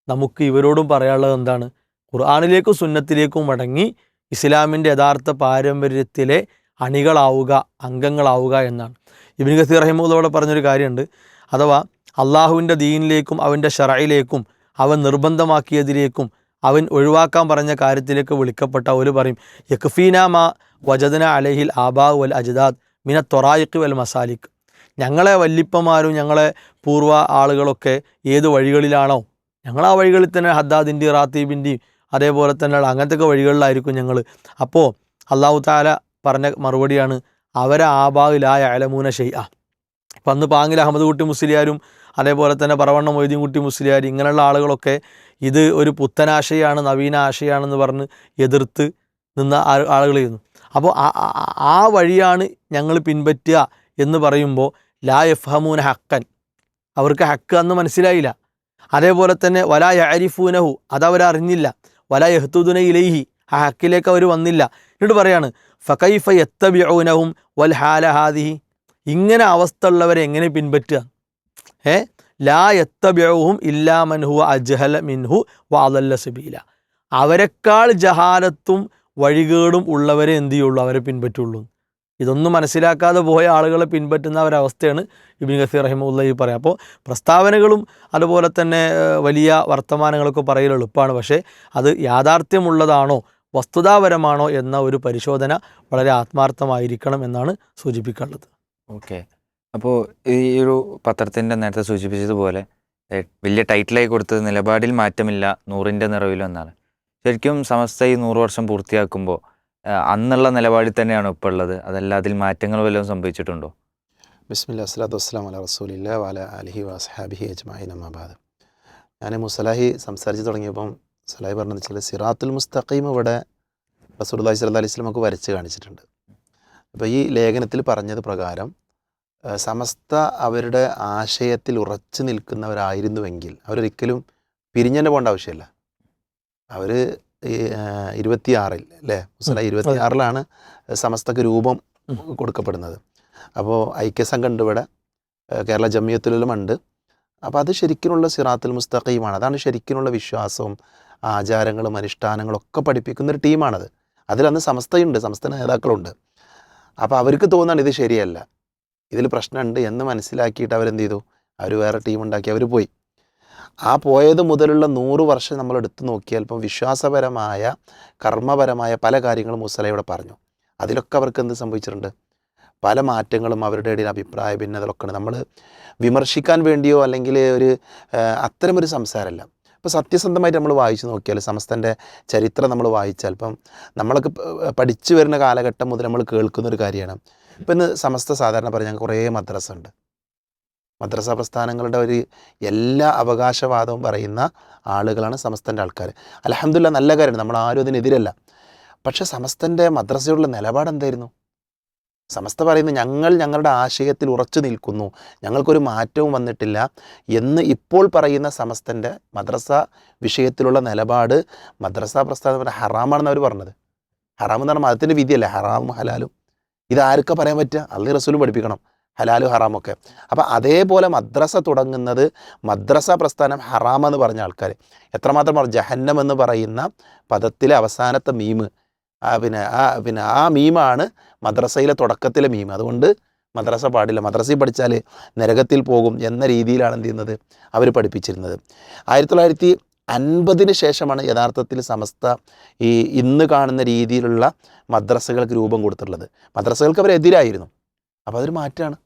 Speaker 2: നമുക്ക് ഇവരോടും പറയാനുള്ളത് എന്താണ്? ഖുർആാനിലേക്കും സുന്നത്തിലേക്കും മടങ്ങി ഇസ്ലാമിന്റെ യഥാർത്ഥ പാരമ്പര്യത്തിലെ അണികളാവുക അംഗങ്ങളാവുക എന്നാണ്. ഇബിൻ ഖസീർ റഹിമുള്ളവിടെ പറഞ്ഞൊരു കാര്യമുണ്ട്. അഥവാ അള്ളാഹുവിന്റെ ദീനിലേക്കും അവന്റെ ഷറയിലേക്കും അവൻ നിർബന്ധമാക്കിയതിലേക്കും അവൻ ഒഴിവാക്കാൻ പറഞ്ഞ കാര്യത്തിലേക്ക് വിളിക്കപ്പെട്ട ഒരു പറയും യക്ഫീന മാ വജദന അലഹിൽ ആബാ വൽ അജ്ദാദ്. മിന തൊറായിക്ക് വൽ മസാലിക്ക് ഞങ്ങളെ വല്ലിപ്പമാരും ഞങ്ങളെ പൂർവ ആളുകളൊക്കെ ഏത് വഴികളിലാണോ ഞങ്ങൾ ആ വഴികളിൽ തന്നെ ഹദ്ദാദിന്റെയും റാത്തീബിന്റെയും അതേപോലെ തന്നെ അങ്ങനത്തെ വഴികളിലായിരിക്കും ഞങ്ങൾ. അപ്പോൾ അള്ളാഹു താല പറഞ്ഞ മറുപടിയാണ് അവരെ ആബാവിലായ അലമൂന ഷെയ്യ ഇപ്പം അന്ന് പാങ്ങിൽ അഹമ്മദ് കുട്ടി മുസ്ലിയാരും അതേപോലെ തന്നെ പറവണ്ണ മൊയ്തീൻ കുട്ടി മുസ്ലിയാർ ഇങ്ങനെയുള്ള ആളുകളൊക്കെ ഇത് ഒരു പുത്തനാശയാണ് നവീന ആശയാണെന്ന് പറഞ്ഞ് എതിർത്ത് നിന്ന ആളുകളായിരുന്നു അപ്പോൾ ആ- വഴിയാണ് ഞങ്ങൾ പിൻപറ്റുക എന്ന് പറയുമ്പോൾ ലാ യഫ്ഹമൂന ഹക്കൻ അവർക്ക് ഹക്ക് അന്ന് മനസ്സിലായില്ല. അതേപോലെ തന്നെ വലാ യഅരിഫൂനഹു അതവരറിഞ്ഞില്ല വലാ യഹ്തുദുന ഇലൈഹി ആ ഹക്കിലേക്ക് അവർ വന്നില്ല. എന്നിട്ട് പറയാണ് ഫകൈഫ യത്തബിഊനഹും വൽ ഹാല ഹാദിഹി. ഇങ്ങനെ അവസ്ഥ ഉള്ളവരെ എങ്ങനെ പിൻപറ്റുക? ഏ? ലാ യത്തബിഊഹും ഇല്ലാ മൻഹു അജ്ഹല മിൻഹു വാദല്ല സുബീല. അവരെക്കാൾ ജഹാലത്തും വഴികേടും ഉള്ളവരെ എന്ത് ചെയ്യുള്ളൂ? അവരെ പിൻപറ്റുള്ളൂ. ഇതൊന്നും മനസ്സിലാക്കാതെ പോയ ആളുകളെ പിൻപറ്റുന്ന ഒരവസ്ഥയാണ് ഇബിൻ ഗസീർ റഹിമുല്ല ഈ പറയാം അപ്പോൾ പ്രസ്താവനകളും അതുപോലെ തന്നെ വലിയ വർത്തമാനങ്ങളൊക്കെ പറയൽ എളുപ്പമാണ്. പക്ഷേ അത് യാഥാർത്ഥ്യമുള്ളതാണോ വസ്തുതാപരമാണോ എന്ന ഒരു പരിശോധന വളരെ ആത്മാർത്ഥമായിരിക്കണം എന്നാണ് സൂചിപ്പിക്കാനുള്ളത്.
Speaker 3: ഓക്കെ. അപ്പോൾ ഈ ഒരു പത്രത്തിന്റെ നേരത്തെ സൂചിപ്പിച്ചതുപോലെ വലിയ ടൈറ്റിലായി കൊടുത്തത് നിലപാടിൽ മാറ്റമില്ല നൂറിന്റെ നിറവിലും എന്നാണ്. ശരിക്കും സമസ്ത ഈ നൂറ് വർഷം പൂർത്തിയാക്കുമ്പോൾ അന്നുള്ള നിലപാടിൽ തന്നെയാണ് ഇപ്പോൾ ഉള്ളത്. അതല്ല അതിൽ മാറ്റങ്ങൾ വല്ലതും സംഭവിച്ചിട്ടുണ്ടോ?
Speaker 1: ബിസ്മില്ല അസ്ലാത്തു വസ്സലാം അല റസൂലില്ല വാല അലഹി വാസ്ഹാബിഹി അജ്മാഹി നമാബാദ് ഞാൻ മുസലാഹി സംസാരിച്ച് തുടങ്ങിയപ്പം സലാഹി പറഞ്ഞു വെച്ചാൽ സിറാത്തുൽ മുസ്തഖീം ഇവിടെ റസൂലുള്ളാഹി സ്വല്ലല്ലാഹി അലൈഹി വസല്ലമക്ക് വരച്ച് കാണിച്ചിട്ടുണ്ട്. അപ്പോൾ ഈ ലേഖനത്തിൽ പറഞ്ഞത് പ്രകാരം സമസ്ത അവരുടെ ആശയത്തിൽ ഉറച്ചു നിൽക്കുന്നവരായിരുന്നുവെങ്കിൽ അവരൊരിക്കലും പിരിഞ്ഞന്നെ പോകേണ്ട ആവശ്യമില്ല. അവർ ഇരുപത്തിയാറിൽ അല്ലേ? മുസല ഇരുപത്തിയാറിലാണ് സമസ്തക്ക് രൂപം. കൊടുക്കപ്പെടുന്നത്. അപ്പോൾ ഐക്യസംഘം ഉണ്ട് ഇവിടെ കേരള ജമിയത്തിലും ഉണ്ട്. അപ്പോൾ അത് ശരിക്കുമുള്ള സിറാത്തുൽ മുസ്തഖീമാണ്. അതാണ് ശരിക്കുമുള്ള വിശ്വാസവും ആചാരങ്ങളും അനുഷ്ഠാനങ്ങളും ഒക്കെ പഠിപ്പിക്കുന്ന ഒരു ടീമാണത്. അതിലന്ന് സമസ്തയുണ്ട് സമസ്ത നേതാക്കളുണ്ട്. അപ്പോൾ അവർക്ക് തോന്നുകയാണ് ഇത് ശരിയല്ല. ഇതിൽ പ്രശ്നമുണ്ട് എന്ന് മനസ്സിലാക്കിയിട്ട് അവരെന്ത് ചെയ്തു? അവർ വേറെ ടീം ഉണ്ടാക്കി അവർ പോയി. ആ പോയത് മുതലുള്ള നൂറ് വർഷം നമ്മൾ എടുത്തു നോക്കിയാൽ ഇപ്പം വിശ്വാസപരമായ കർമ്മപരമായ പല കാര്യങ്ങളും മുസല ഇവിടെ പറഞ്ഞു. അതിലൊക്കെ അവർക്ക് എന്ത് സംഭവിച്ചിട്ടുണ്ട്? പല മാറ്റങ്ങളും അവരുടെ ഇടയിൽ അഭിപ്രായ ഭിന്നതകളൊക്കെ നമ്മൾ വിമർശിക്കാൻ വേണ്ടിയോ അല്ലെങ്കിൽ ഒരു അത്തരമൊരു സംസാരമല്ല. ഇപ്പോൾ സത്യസന്ധമായിട്ട് നമ്മൾ വായിച്ചു നോക്കിയാൽ സമസ്തന്റെ ചരിത്രം നമ്മൾ വായിച്ചാൽ ഇപ്പം നമ്മളൊക്കെ പഠിച്ചു വരുന്ന കാലഘട്ടം മുതൽ നമ്മൾ കേൾക്കുന്ന ഒരു കാര്യമാണ്. ഇപ്പം ഇന്ന് സമസ്ത സാധാരണ പറഞ്ഞാൽ കുറേ മദ്രസ ഉണ്ട്. മദ്രസ പ്രസ്ഥാനങ്ങളുടെ ഒരു എല്ലാ അവകാശവാദവും പറയുന്ന ആളുകളാണ് സമസ്തന്റെ ആൾക്കാർ. അലഹമില്ല നല്ല കാര്യം നമ്മൾ ആരും അതിനെതിരല്ല. പക്ഷേ സമസ്തന്റെ മദ്രസയോടുള്ള നിലപാട് എന്തായിരുന്നു സമസ്ത പറയുന്നു ഞങ്ങൾ ഞങ്ങളുടെ ആശയത്തിൽ ഉറച്ചു നിൽക്കുന്നു. ഞങ്ങൾക്കൊരു മാറ്റവും വന്നിട്ടില്ല. എന്ന് ഇപ്പോൾ പറയുന്ന സമസ്തന്റെ മദ്രസ വിഷയത്തിലുള്ള നിലപാട് മദ്രസ പ്രസ്ഥാനം ഹറാമാണെന്ന് അവർ പറഞ്ഞത്. ഹറാം എന്ന് പറഞ്ഞാൽ മതത്തിന്റെ വിധിയല്ലേ ഹറാമും ഹലാലും. ഇത് ആർക്കാ പറയാൻ പറ്റുക? അള്ളി റസൂലും പഠിപ്പിക്കണം. ഹലാലും ഹറാമൊക്കെ. അപ്പോൾ അതേപോലെ മദ്രസ തുടങ്ങുന്നത് മദ്രസ പ്രസ്ഥാനം ഹറാമെന്ന് പറഞ്ഞ ആൾക്കാർ എത്രമാത്രം പറഞ്ഞു? ജഹന്നം എന്ന് പറയുന്ന പദത്തിലെ അവസാനത്തെ മീമ് പിന്നെ ആ പിന്നെ ആ മീമാണ് മദ്രസയിലെ തുടക്കത്തിലെ മീം. അതുകൊണ്ട് മദ്രസ പാടില്ല. മദ്രസയിൽ പഠിച്ചാൽ നരകത്തിൽ പോകും എന്ന രീതിയിലാണ് എന്ത് ചെയ്യുന്നത്? അവർ പഠിപ്പിച്ചിരുന്നത്. ആയിരത്തി തൊള്ളായിരത്തി അൻപതിന് ശേഷമാണ് യഥാർത്ഥത്തിൽ സമസ്ത ഈ ഇന്ന് കാണുന്ന രീതിയിലുള്ള മദ്രസകൾക്ക് രൂപം കൊടുത്തിട്ടുള്ളത്. മദ്രസകൾക്ക് അവരെതിരായിരുന്നു. അപ്പോൾ അതൊരു മാറ്റമാണ്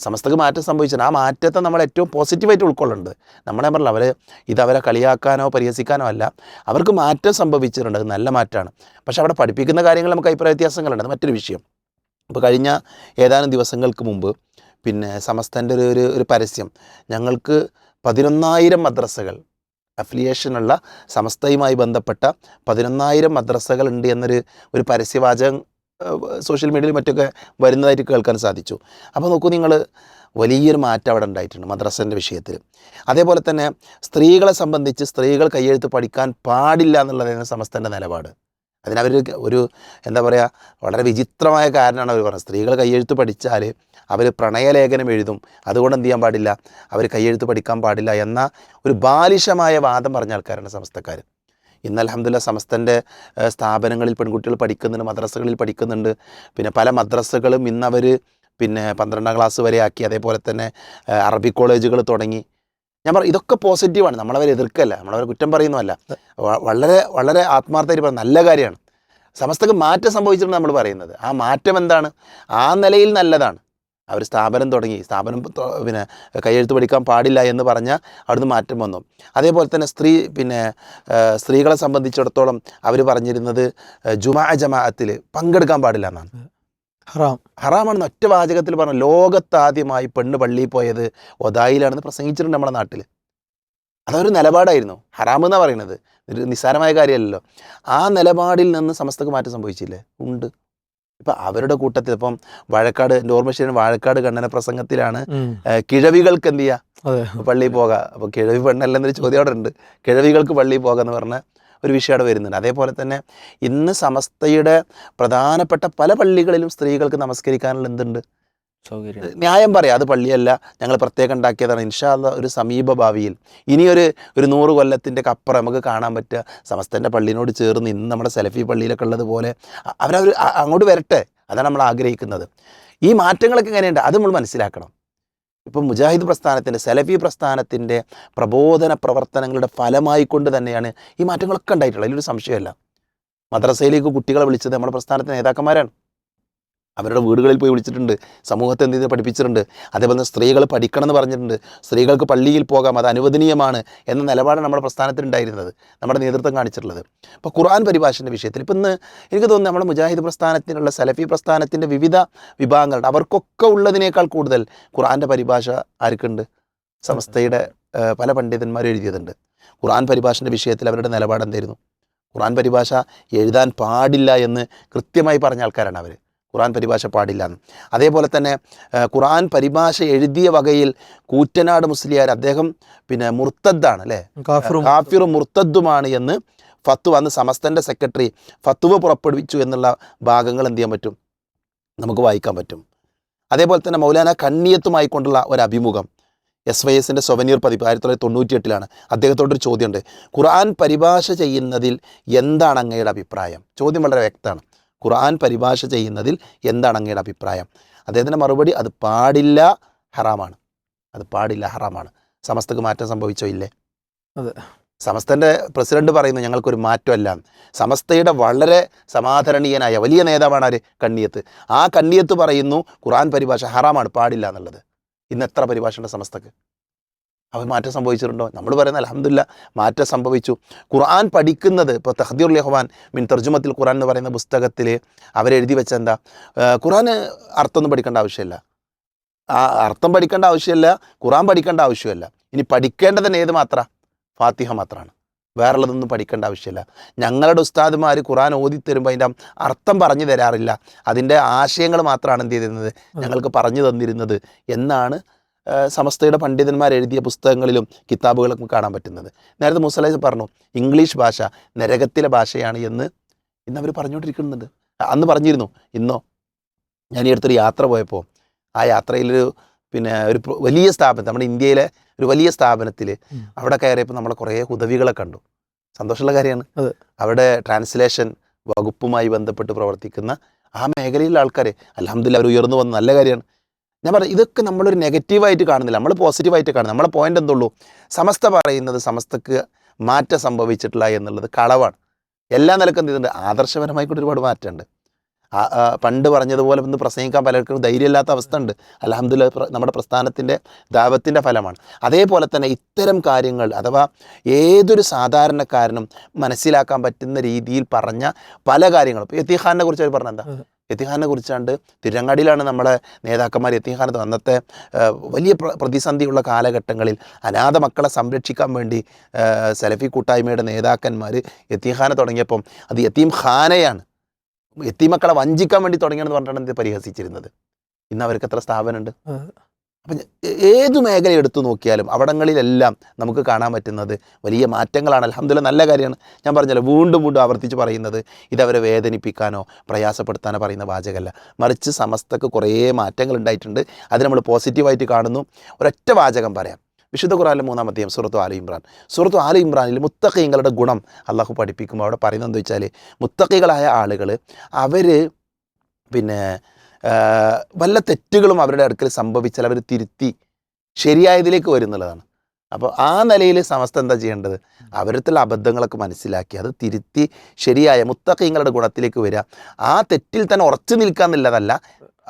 Speaker 1: സമസ്തക്ക് മാറ്റം സംഭവിച്ചത് ആ മാറ്റത്തെ നമ്മൾ ഏറ്റവും പോസിറ്റീവായിട്ട് ഉൾക്കൊള്ളുന്നുണ്ട് നമ്മളെ പറഞ്ഞില്ല അവർ ഇത് അവരെ കളിയാക്കാനോ പരിഹസിക്കാനോ അല്ല. അവർക്ക് മാറ്റം സംഭവിച്ചിട്ടുണ്ട്. അത് നല്ല മാറ്റമാണ്. പക്ഷേ അവിടെ പഠിപ്പിക്കുന്ന കാര്യങ്ങൾ നമുക്ക് അഭിപ്രായ വ്യത്യാസങ്ങളുണ്ട്. അത് മറ്റൊരു വിഷയം. ഇപ്പോൾ കഴിഞ്ഞ ഏതാനും ദിവസങ്ങൾക്ക് മുമ്പ് പിന്നെ സമസ്തന്റെ ഒരു ഒരു പരസ്യം. ഞങ്ങൾക്ക് പതിനൊന്നായിരം മദ്രസകൾ അഫിലിയേഷനുള്ള സമസ്തയുമായി ബന്ധപ്പെട്ട പതിനൊന്നായിരം മദ്രസകൾ ഉണ്ട് എന്നൊരു ഒരു പരസ്യവാചകം സോഷ്യൽ മീഡിയയിൽ മറ്റൊക്കെ വരുന്നതായിട്ട് കേൾക്കാൻ സാധിച്ചു. അപ്പോൾ നോക്കൂ നിങ്ങൾ വലിയൊരു മാറ്റം അവിടെ ഉണ്ടായിട്ടുണ്ട് മദ്രസന്റെ വിഷയത്തിൽ അതേപോലെ തന്നെ സ്ത്രീകളെ സംബന്ധിച്ച് സ്ത്രീകൾ കയ്യെഴുത്ത് പഠിക്കാൻ പാടില്ല എന്നുള്ളതാണ് സമസ്തന്റെ നിലപാട്. അതിനവർ ഒരു എന്താ പറയുക വളരെ വിചിത്രമായ കാരണമാണ് അവർ പറഞ്ഞത്. സ്ത്രീകൾ കയ്യെഴുത്ത് പഠിച്ചാൽ അവർ പ്രണയലേഖനം എഴുതും. അതുകൊണ്ട് എന്ത് ചെയ്യാൻ പാടില്ല? അവർ കയ്യെഴുത്ത് പഠിക്കാൻ പാടില്ല എന്ന ഒരു ബാലിശമായ വാദം പറഞ്ഞ ആൾക്കാരാണ് സമസ്തക്കാർ ഇന്ന് അലഹമ്മദില്ല സമസ്തന്റെ സ്ഥാപനങ്ങളിൽ പെൺകുട്ടികൾ പഠിക്കുന്നുണ്ട് മദ്രസകളിൽ പഠിക്കുന്നുണ്ട്. പിന്നെ പല മദ്രസകളും ഇന്നവർ പിന്നെ പന്ത്രണ്ടാം ക്ലാസ് വരെ ആക്കി. അതേപോലെ തന്നെ അറബി കോളേജുകൾ തുടങ്ങി. ഞാൻ പറ ഇതൊക്കെ പോസിറ്റീവാണ് നമ്മളവരെ എതിർക്കല്ല. നമ്മളവരെ കുറ്റം പറയുന്നതല്ല. വളരെ വളരെ ആത്മാർത്ഥമായിട്ട് പറയുന്ന നല്ല കാര്യമാണ്. സമസ്തക്ക് മാറ്റം സംഭവിച്ചിട്ടുണ്ട് നമ്മൾ പറയുന്നത്. ആ മാറ്റം എന്താണ്? ആ നിലയിൽ നല്ലതാണ്. അവർ സ്ഥാപനം തുടങ്ങി. സ്ഥാപനം പിന്നെ കയ്യെഴുത്ത് പഠിക്കാൻ പാടില്ല എന്ന് പറഞ്ഞാൽ അവിടുന്ന് മാറ്റം വന്നു. അതേപോലെ തന്നെ സ്ത്രീ പിന്നെ സ്ത്രീകളെ സംബന്ധിച്ചിടത്തോളം അവർ പറഞ്ഞിരുന്നത് ജുമാ ജമാഅത്തിൽ പങ്കെടുക്കാൻ പാടില്ല എന്നാണ്.
Speaker 2: ഹറാം.
Speaker 1: ഹറാമാണെന്ന് ഒറ്റ വാചകത്തിൽ പറഞ്ഞു ലോകത്താദ്യമായി പെണ്ണ് പള്ളിയിൽ പോയത് ഒതായിലാണെന്ന് പ്രസംഗിച്ചിട്ടുണ്ട് നമ്മുടെ നാട്ടിൽ അതൊരു നിലപാടായിരുന്നു. ഹറാം എന്നാണ് പറയുന്നത്. ഒരു നിസ്സാരമായ കാര്യമല്ലല്ലോ. ആ നിലപാടിൽ നിന്ന് സമസ്തക്ക് മാറ്റം സംഭവിച്ചില്ലേ? ഉണ്ട്. ഇപ്പം അവരുടെ കൂട്ടത്തിൽ ഇപ്പം വാഴക്കാട് എന്റെ ഓർമ്മ ശരി വാഴക്കാട് കണ്ണന പ്രസംഗത്തിലാണ് കിഴവികൾക്ക് എന്ത് ചെയ്യുക
Speaker 2: അതെ.
Speaker 1: പള്ളിയിൽ പോകാം. അപ്പോൾ കിഴവി പെണ്ണല്ലെന്നൊരു ചോദ്യം അവിടെ ഉണ്ട്. കിഴവികൾക്ക് പള്ളിയിൽ പോകാം എന്ന് പറഞ്ഞ ഒരു വിഷയം അവിടെ വരുന്നുണ്ട്. അതേപോലെ തന്നെ ഇന്ന് സമസ്തയുടെ പ്രധാനപ്പെട്ട പല പള്ളികളിലും സ്ത്രീകൾക്ക് നമസ്കരിക്കാനുള്ള എന്തുണ്ട്? ന്യായം പറയാം. അത് പള്ളിയല്ല. ഞങ്ങൾ പ്രത്യേകം ഉണ്ടാക്കിയതാണ്. ഇൻഷാല്ല ഒരു സമീപ ഭാവിയിൽ. ഇനിയൊരു ഒരു നൂറ് കൊല്ലത്തിന്റെ അപ്പുറം നമുക്ക് കാണാൻ പറ്റുക. സമസ്തന്റെ പള്ളിനോട് ചേർന്ന് ഇന്ന് നമ്മുടെ സെലഫി പള്ളിയിലൊക്കെ ഉള്ളതുപോലെ പോലെ അവരവർ അങ്ങോട്ട് വരട്ടെ. അതാണ് നമ്മൾ ആഗ്രഹിക്കുന്നത്. ഈ മാറ്റങ്ങളൊക്കെ എങ്ങനെയുണ്ട്? അത് നമ്മൾ മനസ്സിലാക്കണം. ഇപ്പം മുജാഹിദ് പ്രസ്ഥാനത്തിന്റെ സെലഫി പ്രസ്ഥാനത്തിന്റെ പ്രബോധന പ്രവർത്തനങ്ങളുടെ ഫലമായിക്കൊണ്ട് തന്നെയാണ് ഈ മാറ്റങ്ങളൊക്കെ ഉണ്ടായിട്ടുള്ളത്. അതിലൊരു സംശയമല്ല മദ്രസയിലേക്ക് കുട്ടികളെ വിളിച്ചത് നമ്മുടെ പ്രസ്ഥാനത്തെ നേതാക്കന്മാരാണ്. അവരുടെ വീടുകളിൽ പോയി വിളിച്ചിട്ടുണ്ട്. സമൂഹത്തെ എന്ത് ചെയ്ത്? പഠിപ്പിച്ചിട്ടുണ്ട്. അതേപോലെ തന്നെ സ്ത്രീകൾ പഠിക്കണം എന്ന് പറഞ്ഞിട്ടുണ്ട്. സ്ത്രീകൾക്ക് പള്ളിയിൽ പോകാം. അത് അനുവദനീയമാണ് എന്ന നിലപാടാണ് നമ്മുടെ പ്രസ്ഥാനത്തിൽ ഉണ്ടായിരുന്നത്. നമ്മുടെ നേതൃത്വം കാണിച്ചിട്ടുള്ളത്. അപ്പോൾ ഖുർആൻ പരിഭാഷന്റെ വിഷയത്തിൽ ഇപ്പം ഇന്ന് എനിക്ക് തോന്നുന്നു നമ്മുടെ മുജാഹിദ് പ്രസ്ഥാനത്തിനുള്ള സലഫി പ്രസ്ഥാനത്തിന്റെ വിവിധ വിഭാഗങ്ങളുണ്ട് അവർക്കൊക്കെ ഉള്ളതിനേക്കാൾ കൂടുതൽ ഖുർആന്റെ പരിഭാഷ ആർക്കുണ്ട്? സംസ്ഥയുടെ പല പണ്ഡിതന്മാരും എഴുതിയതുണ്ട്. ഖുർആൻ പരിഭാഷന്റെ വിഷയത്തിൽ അവരുടെ നിലപാട് എന്തായിരുന്നു ഖുർആൻ പരിഭാഷ എഴുതാൻ പാടില്ല എന്ന് കൃത്യമായി പറഞ്ഞ ആൾക്കാരാണ് അവർ ഖുർആൻ പരിഭാഷ പാടില്ല എന്ന് അതേപോലെ തന്നെ ഖുറാൻ പരിഭാഷ എഴുതിയ വകയിൽ കൂറ്റനാട് മുസ്ലിയാർ അദ്ദേഹം പിന്നെ മുർത്തദ്ദാണ് അല്ലേ?
Speaker 2: കാഫിറും.
Speaker 1: കാഫിറും മുർത്തദ്ദുമാണ് എന്ന് ഫത്തുവ അന്ന് സമസ്തന്റെ സെക്രട്ടറി ഫത്തുവ പുറപ്പെടുവിച്ചു എന്നുള്ള ഭാഗങ്ങൾ എന്ത് ചെയ്യാൻ പറ്റും? നമുക്ക് വായിക്കാൻ പറ്റും. അതേപോലെ തന്നെ മൗലാന കണ്ണിയത്തുമായി കൊണ്ടുള്ള ഒരു അഭിമുഖം. എസ് വൈ എസിന്റെ സൊവനീർ പതിപ്പ് ആയിരത്തി തൊള്ളായിരത്തി തൊണ്ണൂറ്റി എട്ടിലാണ് അദ്ദേഹത്തോടൊരു ചോദ്യമുണ്ട്. ഖുർആൻ പരിഭാഷ ചെയ്യുന്നതിൽ എന്താണ് അങ്ങയുടെ അഭിപ്രായം? ചോദ്യം വളരെ വ്യക്തമാണ്. ഖുർആൻ പരിഭാഷ ചെയ്യുന്നതിൽ എന്താണ് അങ്ങയുടെ അഭിപ്രായം? അദ്ദേഹത്തിന്റെ മറുപടി അത് പാടില്ല ഹറാമാണ്. അത് പാടില്ല ഹറാമാണ്. സമസ്തക്ക് മാറ്റം സംഭവിച്ചോ ഇല്ലേ?
Speaker 2: അതെ.
Speaker 1: സമസ്തന്റെ പ്രസിഡന്റ് പറയുന്നു ഞങ്ങൾക്കൊരു മാറ്റമല്ല. സമസ്തയുടെ വളരെ സമാധരണീയനായ വലിയ നേതാവാണ് ആര്? കണ്ണിയത്ത്. ആ കണ്ണിയത്ത് പറയുന്നു ഖുർആൻ പരിഭാഷ ഹറാമാണ് പാടില്ല എന്നുള്ളത്. ഇന്ന് എത്ര പരിഭാഷയുണ്ട് സമസ്തക്ക്? അവർ മാറ്റം സംഭവിച്ചിട്ടുണ്ടോ? നമ്മൾ പറയുന്ന അലഹമില്ല മാറ്റം സംഭവിച്ചു. ഖുർആൻ പഠിക്കുന്നത് ഇപ്പോൾ തഹദീർ ലഹ്വാൻ മിൻ തർജുമത്തിൽ ഖുർആൻ എന്ന് പറയുന്ന പുസ്തകത്തിൽ അവരെഴുതി വെച്ച എന്താ ഖുർആൻ അർത്ഥം അർത്ഥമൊന്നും പഠിക്കേണ്ട ആവശ്യമില്ല. ആ അർത്ഥം പഠിക്കേണ്ട ആവശ്യമില്ല ഖുർആൻ പഠിക്കേണ്ട ആവശ്യമില്ല. ഇനി പഠിക്കേണ്ടത് തന്നെ ഏത് മാത്ര? ഫാത്തിഹ മാത്രമാണ് വേറുള്ളതൊന്നും പഠിക്കേണ്ട ആവശ്യമില്ല. ഞങ്ങളുടെ ഉസ്താദുമാർ ഖുറാൻ ഓതി തരുമ്പോൾ അതിന്റെ അർത്ഥം പറഞ്ഞു തരാറില്ല. അതിന്റെ ആശയങ്ങൾ മാത്രമാണ് എന്ത് ചെയ്തിരുന്നത്? ഞങ്ങൾക്ക് പറഞ്ഞു തന്നിരുന്നത്. എന്നാണ് സമസ്തയുടെ പണ്ഡിതന്മാർ എഴുതിയ പുസ്തകങ്ങളിലും കിതാബുകളിലും കാണാൻ പറ്റുന്നത്. നേരത്തെ മുസലൈസ് പറഞ്ഞു ഇംഗ്ലീഷ് ഭാഷ നരകത്തിലെ ഭാഷയാണ് എന്ന് ഇന്ന് അവർ പറഞ്ഞുകൊണ്ടിരിക്കുന്നുണ്ട്. അന്ന് പറഞ്ഞിരുന്നു ഇന്നോ ഞാൻ ഈ അടുത്തൊരു യാത്ര പോയപ്പോൾ ആ യാത്രയിലൊരു പിന്നെ ഒരു വലിയ സ്ഥാപനം നമ്മുടെ ഇന്ത്യയിലെ ഒരു വലിയ സ്ഥാപനത്തിൽ അവിടെ കയറിയപ്പോൾ നമ്മളെ കുറേ ഉദവികളെ കണ്ടു. സന്തോഷമുള്ള കാര്യമാണ്. അവിടെ ട്രാൻസ്ലേഷൻ വകുപ്പുമായി ബന്ധപ്പെട്ട് പ്രവർത്തിക്കുന്ന ആ മേഖലയിലെ ആൾക്കാരെ അലഹമ്മദില്ല അവർ ഉയർന്നു വന്ന നല്ല കാര്യമാണ്. ഞാൻ പറഞ്ഞു ഇതൊക്കെ നമ്മളൊരു നെഗറ്റീവായിട്ട് കാണുന്നില്ല. നമ്മൾ പോസിറ്റീവായിട്ട് കാണുന്നത് നമ്മളെ പോയിന്റ് എന്തുള്ളൂ? സമസ്ത പറയുന്നത് സമസ്തക്ക് മാറ്റം സംഭവിച്ചിട്ടില്ല എന്നുള്ളത് കളവാണ്. എല്ലാ നിലക്കും എന്ത് ആദർശപരമായിക്കൊണ്ട് ഒരുപാട് മാറ്റമുണ്ട്. പണ്ട് പറഞ്ഞതുപോലെ ഒന്ന് പ്രസംഗിക്കാൻ പലർക്കും ധൈര്യമില്ലാത്ത അവസ്ഥ ഉണ്ട്. അലഹമ്മദില്ല നമ്മുടെ പ്രസ്ഥാനത്തിന്റെ ദാവത്തിന്റെ ഫലമാണ്. അതേപോലെ തന്നെ ഇത്തരം കാര്യങ്ങൾ അഥവാ ഏതൊരു സാധാരണക്കാരനും മനസ്സിലാക്കാൻ പറ്റുന്ന രീതിയിൽ പറഞ്ഞ പല കാര്യങ്ങളും. ഇപ്പോൾ എത്തിഹാനെ കുറിച്ച് അവർ പറഞ്ഞ എന്താ?
Speaker 2: അതെ.
Speaker 1: യത്തീഖാനെ കുറിച്ചാണ്ട് തിരങ്ങാടിയിലാണ് നമ്മളെ നേതാക്കന്മാർ എത്തിഹാനത്ത് അന്നത്തെ വലിയ പ്രതിസന്ധിയുള്ള കാലഘട്ടങ്ങളിൽ അനാഥ മക്കളെ സംരക്ഷിക്കാൻ വേണ്ടി സലഫി കൂട്ടായ്മയുടെ നേതാക്കന്മാർ യത്തീഖാന തുടങ്ങിയപ്പം അത് യത്തീം ഖാനയാണ് യത്തീമക്കളെ വഞ്ചിക്കാൻ വേണ്ടി തുടങ്ങിയെന്ന് പറഞ്ഞിട്ടാണ് ഇത് പരിഹസിച്ചിരുന്നത്. ഇന്ന് അവർക്ക് എത്ര സ്ഥാപനമുണ്ട്. അപ്പം ഏത് മേഖല എടുത്തു നോക്കിയാലും അവിടങ്ങളിലെല്ലാം നമുക്ക് കാണാൻ പറ്റുന്നത് വലിയ മാറ്റങ്ങളാണ്. അലഹമ്മദില്ല നല്ല കാര്യമാണ്. ഞാൻ പറഞ്ഞല്ലോ വീണ്ടും വീണ്ടും ആവർത്തിച്ച് പറയുന്നത് ഇതവരെ വേദനിപ്പിക്കാനോ പ്രയാസപ്പെടുത്താനോ പറയുന്ന വാചകമല്ല. മറിച്ച് സമസ്തക്ക് കുറേ മാറ്റങ്ങൾ ഉണ്ടായിട്ടുണ്ട്. അത് നമ്മൾ പോസിറ്റീവായിട്ട് കാണുന്നു. ഒരൊറ്റ വാചകം പറയാം. വിശുദ്ധ ഖുറാനിലെ മൂന്നാമത്തെയും സുഹൃത്തു ആലി ഇമ്രാൻ. സുഹൃത്തു ആലി ഇമ്രാനിൽ മുത്തഖീങ്ങളുടെ ഗുണം അള്ളാഹു പഠിപ്പിക്കുമ്പോൾ അവിടെ പറയുന്നത് എന്താ വെച്ചാൽ മുത്തക്കികളായ ആളുകൾ അവർ പിന്നെ വല്ല തെറ്റുകളും അവരുടെ അടുക്കൽ സംഭവിച്ചാൽ അവർ തിരുത്തി ശരിയായതിലേക്ക് വരുന്നുള്ളതാണ്. അപ്പോൾ ആ നിലയിൽ സമസ്ത എന്താ ചെയ്യേണ്ടത്? അവരത്തുള്ള അബദ്ധങ്ങളൊക്കെ മനസ്സിലാക്കി അത് തിരുത്തി ശരിയായ മുത്തഖീങ്ങളുടെ ഗുണത്തിലേക്ക് വരിക. ആ തെറ്റിൽ തന്നെ ഉറച്ചു നിൽക്കുക എന്നുള്ളതല്ല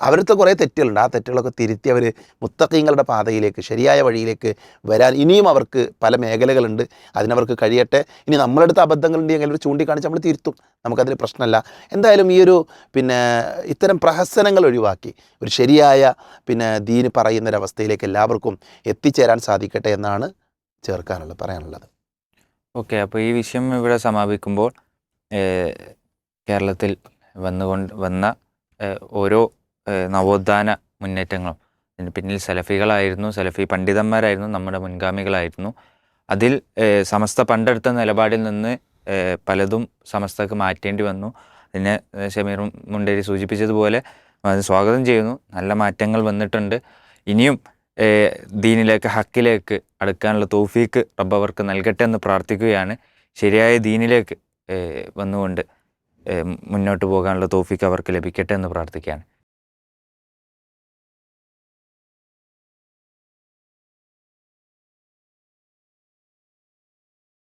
Speaker 1: അവരത്തെ കുറേ തെറ്റുകളുണ്ട്. ആ തെറ്റുകളൊക്കെ തിരുത്തി അവർ മുത്തക്കീങ്ങളുടെ പാതയിലേക്ക് ശരിയായ വഴിയിലേക്ക് വരാൻ ഇനിയും അവർക്ക് പല മേഖലകളുണ്ട്. അതിനവർക്ക് കഴിയട്ടെ. ഇനി നമ്മളടുത്ത് അബദ്ധങ്ങളുണ്ടെങ്കിൽ അവർ ചൂണ്ടിക്കാണിച്ച് നമ്മൾ തിരുത്തും. നമുക്കതിൽ പ്രശ്നമല്ല. എന്തായാലും ഈ ഒരു പിന്നെ ഇത്തരം പ്രഹസനങ്ങൾ ഒഴിവാക്കി ഒരു ശരിയായ പിന്നെ ദീന് പറയുന്നൊരവസ്ഥയിലേക്ക് എല്ലാവർക്കും എത്തിച്ചേരാൻ സാധിക്കട്ടെ എന്നാണ് ചേർക്കാനുള്ളത് പറയാനുള്ളത്.
Speaker 3: ഓക്കെ. അപ്പോൾ ഈ വിഷയം ഇവിടെ സമാപിക്കുമ്പോൾ കേരളത്തിൽ വന്നുകൊണ്ട് വന്ന ഓരോ നവോത്ഥാന മുന്നേറ്റങ്ങളും. അതിന് പിന്നിൽ സലഫികളായിരുന്നു സലഫി പണ്ഡിതന്മാരായിരുന്നു നമ്മുടെ മുൻഗാമികളായിരുന്നു. അതിൽ സമസ്ത പണ്ടെടുത്ത നിലപാടിൽ നിന്ന് പലതും സമസ്തക്ക് മാറ്റേണ്ടി വന്നു. അതിനെ ഷമീർ മുണ്ടേരി സൂചിപ്പിച്ചതുപോലെ സ്വാഗതം ചെയ്യുന്നു. നല്ല മാറ്റങ്ങൾ വന്നിട്ടുണ്ട്. ഇനിയും ദീനിലേക്ക് ഹക്കിലേക്ക് അടുക്കാനുള്ള തോഫീക്ക് റബ്ബവർക്ക് നൽകട്ടെ എന്ന് പ്രാർത്ഥിക്കുകയാണ്. ശരിയായ ദീനിലേക്ക് വന്നുകൊണ്ട് മുന്നോട്ട് പോകാനുള്ള തോഫീക്ക് അവർക്ക് ലഭിക്കട്ടെ എന്ന് പ്രാർത്ഥിക്കുകയാണ്.